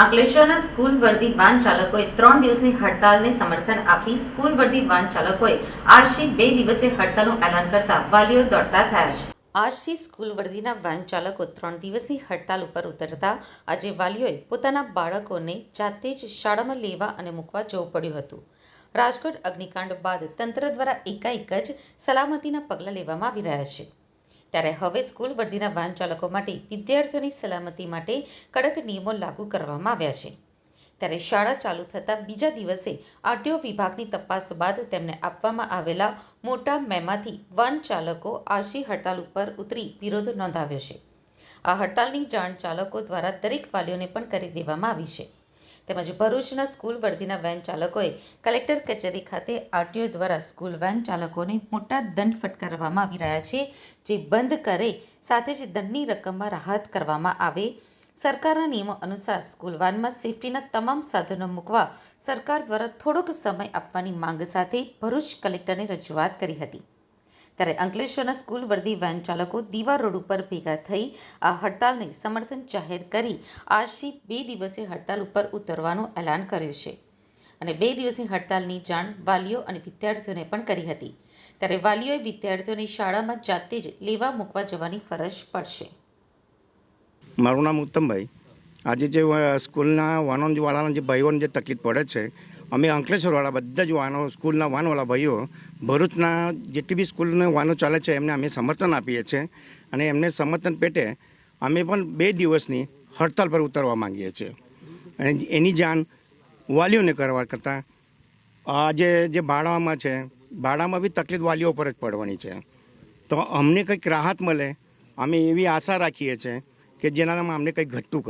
અંકલેશ્વરના school વર્દી van ચાલકોએ ત્રણ દિવસની હડતાલને સમર્થન આપી સ્કૂલ વર્દી વાન ચાલકોએ આજથી બે દિવસે હડતાલનું એલાન કરતા વાલીઓ દોડતા થયા છે. આજથી સ્કૂલ વર્દીના વાન ચાલકો ત્રણ દિવસની હડતાલ ઉપર ઉતરતા આજે વાલીઓએ પોતાના બાળકોને જાતે જ શાળામાં લેવા અને મૂકવા જવું પડ્યું હતું. રાજકોટ અગ્નિકાંડ બાદ તંત્ર દ્વારા એકાએક જ સલામતીના પગલાં લેવામાં આવી રહ્યા છે. ત્યારે હવે સ્કૂલ વર્દીના વાહન ચાલકો માટે વિદ્યાર્થીઓની સલામતી માટે કડક નિયમો લાગુ કરવામાં આવ્યા છે. ત્યારે શાળા ચાલુ થતાં બીજા દિવસે આરટીઓ વિભાગની તપાસ બાદ તેમને આપવામાં આવેલા મોટા મેમાંથી વાહન ચાલકો આરસી હડતાલ ઉપર ઉતરી વિરોધ નોંધાવ્યો છે. આ હડતાલની જાણ ચાલકો દ્વારા દરેક વાલીઓને પણ કરી દેવામાં આવી છે. તેમજ ભરૂચના સ્કૂલ વર્દીના વેન ચાલકોએ કલેક્ટર કચેરી ખાતે આરટીઓ દ્વારા સ્કૂલ વેન ચાલકોને મોટા દંડ ફટકારવામાં આવી રહ્યા છે, જે બંધ કરે સાથે જ દંડની રકમમાં રાહત કરવામાં આવે. સરકારના નિયમો અનુસાર સ્કૂલ વાનમાં સેફટીના તમામ સાધનો મૂકવા સરકાર દ્વારા થોડોક સમય આપવાની માંગ સાથે ભરૂચ કલેક્ટરને રજૂઆત કરી હતી. ત્યારે અંકલેશ્વરના સ્કૂલ વર્દી વેન ચાલકો દીવા રોડ ઉપર ભેગા થઈ આ હડતાલને સમર્થન જાહેર કરી આજથી બે દિવસે હડતાલ ઉપર ઉતરવાનું એલાન કર્યું છે. અને બે દિવસની હડતાલની જાણ વાલીઓ અને વિદ્યાર્થીઓને પણ કરી હતી. ત્યારે વાલીઓએ વિદ્યાર્થીઓને શાળામાં જાતે જ લેવા મૂકવા જવાની ફરજ પડશે. મારું નામ ઉત્તમભાઈ. આજે જે સ્કૂલના વાહનોવાળાના જે ભાઈઓને જે તકલીફ પડે છે અમે અંકલેશ્વરવાળા, બધા જ વાહનો, સ્કૂલના વાહનવાળા ભાઈઓ, ભરૂચના જેટલી બી સ્કૂલના વાહનો ચાલે છે, એમને અમે સમર્થન આપીએ છીએ. અને એમને સમર્થન પેટે અમે પણ બે દિવસની હડતાલ પર ઉતરવા માંગીએ છીએ. અને એની જાણ વાલીઓને કરવા કરતાં આજે જે ભાડામાં છે, ભાડામાં બી તકલીફ વાલીઓ પર જ પડવાની છે. તો અમને કંઈક રાહત મળે, અમે એવી આશા રાખીએ છીએ કે જેનામાં અમને કંઈક ઘટતું કરે